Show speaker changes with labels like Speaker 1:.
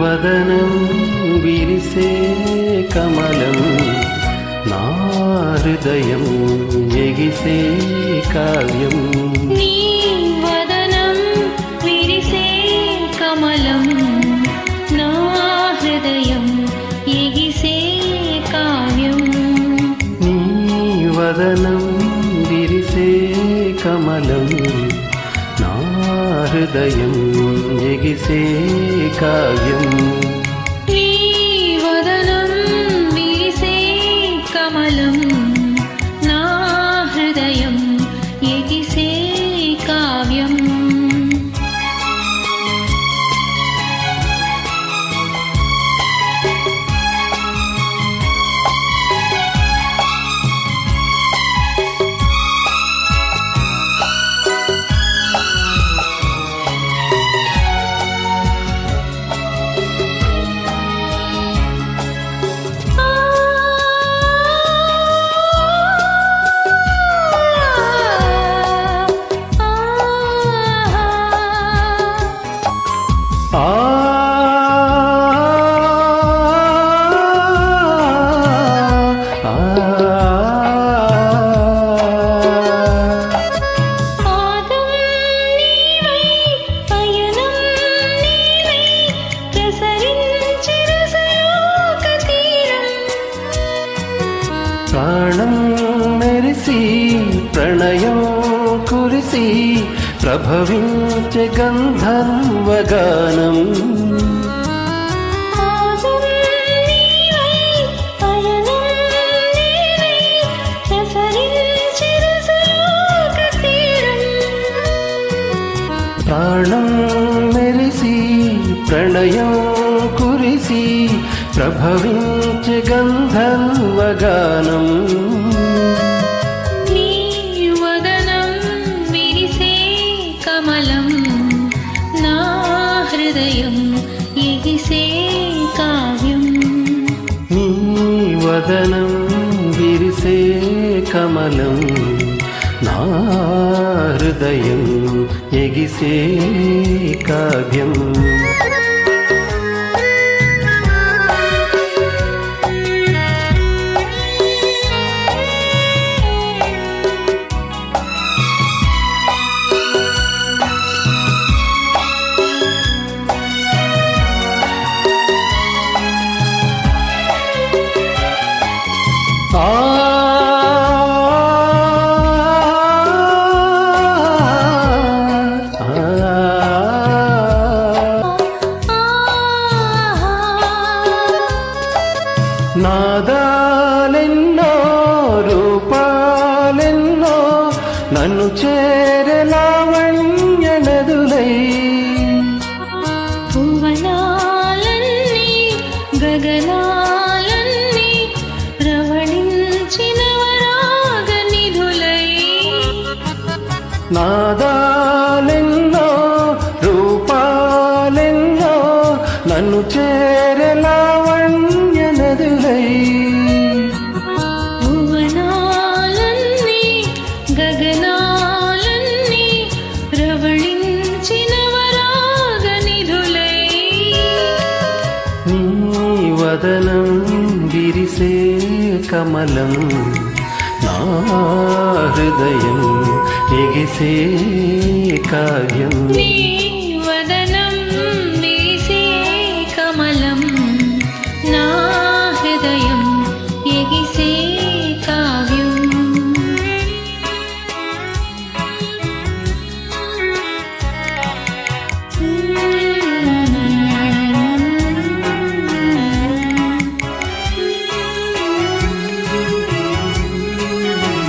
Speaker 1: వదనం విరిసే కమలం నా హృదయం ఎగిసే కావ్యం.
Speaker 2: నీ వదనం విరిసే కమలం నా హృదయం ఎగిసే కావ్యం.
Speaker 1: నీ వదనం విరిసే కమలం నా హృదయం ఎగిసే కావ్యం. ప్రాణం మెరిసి ప్రణయం కురిసి ప్రభవించే గంధర్వగానం. ప్రాణం మెరిసి ప్రణయం కురిసి ప్రభవించే గంధర్వగానం.
Speaker 2: నీ వదనం విరిసే కమలం నా హృదయం ఎగిసే కావ్యం.
Speaker 1: నీ వదనం విరిసే కమలం నా హృదయం ఎగిసే కావ్యం. నాదాలెన్నో రూపాలెన్నో నన్ను చేరలావణ్య నదులై
Speaker 2: భువనాలన్నీ గగనాలన్నీ ప్రవణించిన వరాగ నిధులై
Speaker 1: నాదాలెన్నో రూపాలెన్నో నన్ను చేరలావణ్య వదనం విరిసే కమలం. నా హృదయం ఎగిసే కావ్యం.